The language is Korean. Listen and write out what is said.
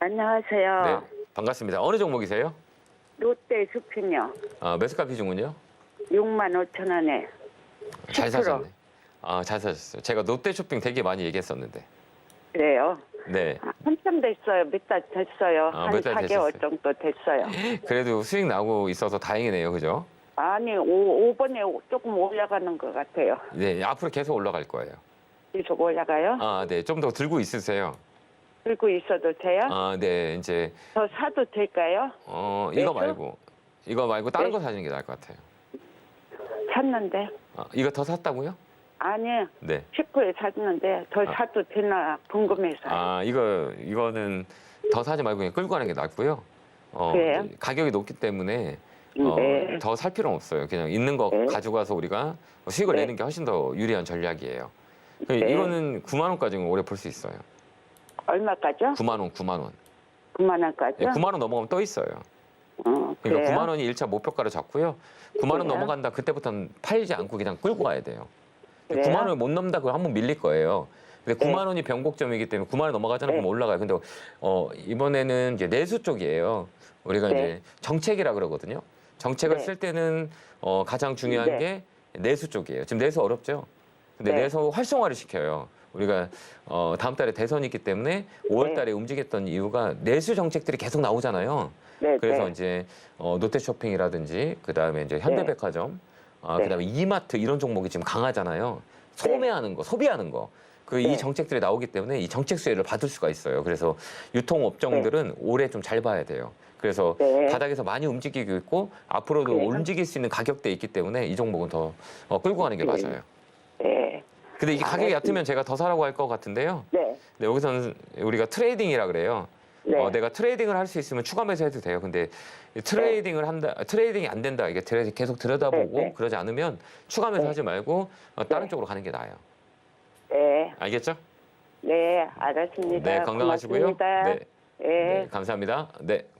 안녕하세요. 네, 반갑습니다. 어느 종목이세요? 롯데 숲은요. 아, 매수가 비중은요? 6만 5천 원에. 잘 10%. 사셨네. 아, 잘 사셨어요. 제가 롯데 쇼핑 되게 많이 얘기했었는데. 그래요. 네. 아, 한참 됐어요. 몇 달 됐어요. 아, 한 몇달 4개월 됐었어요. 정도 됐어요. 그래도 수익 나고 있어서 다행이네요. 그죠? 아니, 오, 5번에 조금 올라가는 것 같아요. 네, 앞으로 계속 올라갈 거예요. 계속 올라가요? 아, 네. 좀 더 들고 있으세요. 들고 있어도 돼요? 아, 네. 이제 저 사도 될까요? 어, 이거 매수? 말고 이거 말고 다른 네. 거 사는 게 나을 것 같아요. 샀는데. 아, 이거 더 샀다고요? 아니, 네. 19에 샀는데 더 아. 사도 되나 궁금해서. 아, 이거 이거는 더 사지 말고 그냥 끌고 가는 게 낫고요. 어, 그래요? 가격이 높기 때문에 어, 네. 더 살 필요는 없어요. 그냥 있는 거 네. 가져가서 우리가 수익을 네. 내는 게 훨씬 더 유리한 전략이에요. 그 네. 이거는 9만 원까지는 오래 볼 수 있어요. 얼마까지요? 9만 원, 9만 원. 9만 예, 원까지요? 9만 원 넘어가면 떠 있어요. 어, 그러니까 그래요? 9만 원이 1차 목표가를 잡고요. 9만 원 그래요? 넘어간다 그때부터는 팔지 않고 그냥 끌고 가야 돼요. 그래요? 9만 원을 못 넘다 그럼 한번 밀릴 거예요. 근데 네. 9만 원이 변곡점이기 때문에 9만 원 넘어가잖아요. 네. 그럼 올라가요. 근데 어, 이번에는 이제 내수 쪽이에요. 우리가 네. 이제 정책이라 그러거든요. 정책을 네. 쓸 때는 어, 가장 중요한 네. 게 내수 쪽이에요. 지금 내수 어렵죠. 근데 네. 내수 활성화를 시켜요. 우리가 어, 다음 달에 대선이 있기 때문에 5월 네. 달에 움직였던 이유가 내수 정책들이 계속 나오잖아요. 네, 그래서 네. 이제 어, 롯데쇼핑이라든지 그다음에 이제 현대백화점, 아, 네. 그다음에 이마트 이런 종목이 지금 강하잖아요. 소매하는 거, 소비하는 거. 그이 네. 정책들이 나오기 때문에 이 정책 수혜를 받을 수가 있어요. 그래서 유통 업종들은 올해 좀 잘 봐야 돼요. 그래서 네. 바닥에서 많이 움직이고 있고 앞으로도? 움직일 수 있는 가격대에 있기 때문에 이 종목은 더 어, 끌고 가는 게 네. 맞아요. 네. 근데 이게 가격이 알겠습니다. 얕으면 제가 더 사라고 할 것 같은데요. 네. 네, 여기서는 우리가 트레이딩이라 그래요. 네. 어, 내가 트레이딩을 할 수 있으면 추가 매수해도 돼요. 근데 이 트레이딩을 한다, 트레이딩이 안 된다. 이게 트레- 계속 들여다보고 네, 네. 그러지 않으면 추가 매수하지 말고 어, 다른 네. 쪽으로 가는 게 나아요. 네. 알겠죠? 네, 알았습니다. 네, 건강하시고요. 고맙습니다. 네, 네. 네, 감사합니다. 네.